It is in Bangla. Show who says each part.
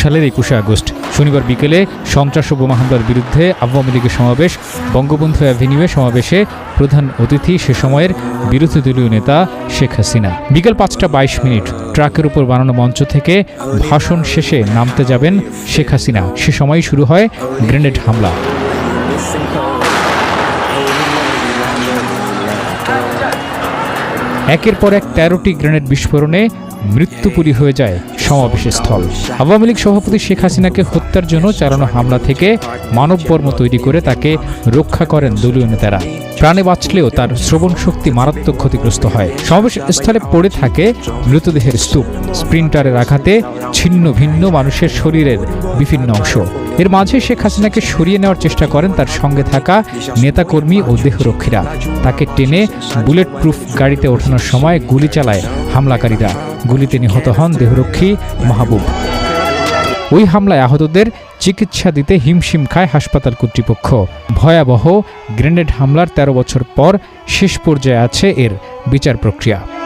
Speaker 1: সালের একুশে আগস্ট। শনিবার বিকেলে সন্ত্রাস ও বোমা হামলার বিরুদ্ধে আওয়ামী লীগের সমাবেশ, বঙ্গবন্ধু অ্যাভিনিউয়ে সমাবেশে প্রধান অতিথি সে সময়ের বিরোধী দলীয় নেতা শেখ হাসিনা। বিকেল পাঁচটা বাইশ মিনিট ট্রাকের উপর বানানো মঞ্চ থেকে ভাষণ শেষে নামতে যাবেন শেখ হাসিনা। সে সময় শুরু হয় গ্রেনেড হামলা। একের পর এক তেরোটি গ্রেনেড বিস্ফোরণে মৃত্যুপুরী হয়ে যায় সমাবেশ স্থল আওয়ামী লীগ সভাপতি শেখ হাসিনাকে হত্যার জন্য চালানো হামলা থেকে মানববর্ম তৈরি করে তাকে রক্ষা করেন দলীয় নেতারা। প্রাণে বাঁচলেও তার শ্রবণ শক্তি মারাত্মক ক্ষতিগ্রস্ত হয়। সমাবেশ স্থলে পড়ে থাকে মৃতদেহের স্তূপ, স্প্রিন্টারের আঘাতে ছিন্ন ভিন্ন মানুষের শরীরের বিভিন্ন অংশ। এর মাঝে শেখ হাসিনাকে সরিয়ে নেওয়ার চেষ্টা করেন তার সঙ্গে থাকা নেতাকর্মী ও দেহরক্ষীরা। তাকে টেনে বুলেট প্রুফ গাড়িতে ওঠানোর সময় গুলি চালায় হামলাকারীরা। গুলিতে নিহত হন দেহরক্ষী মাহবুব। ওই হামলায় আহতদের চিকিৎসা দিতে হিমশিম খায় হাসপাতাল কর্তৃপক্ষ। ভয়াবহ গ্রেনেড হামলার ১৩ বছর পর শেষ পর্যায়ে আছে এর বিচার প্রক্রিয়া।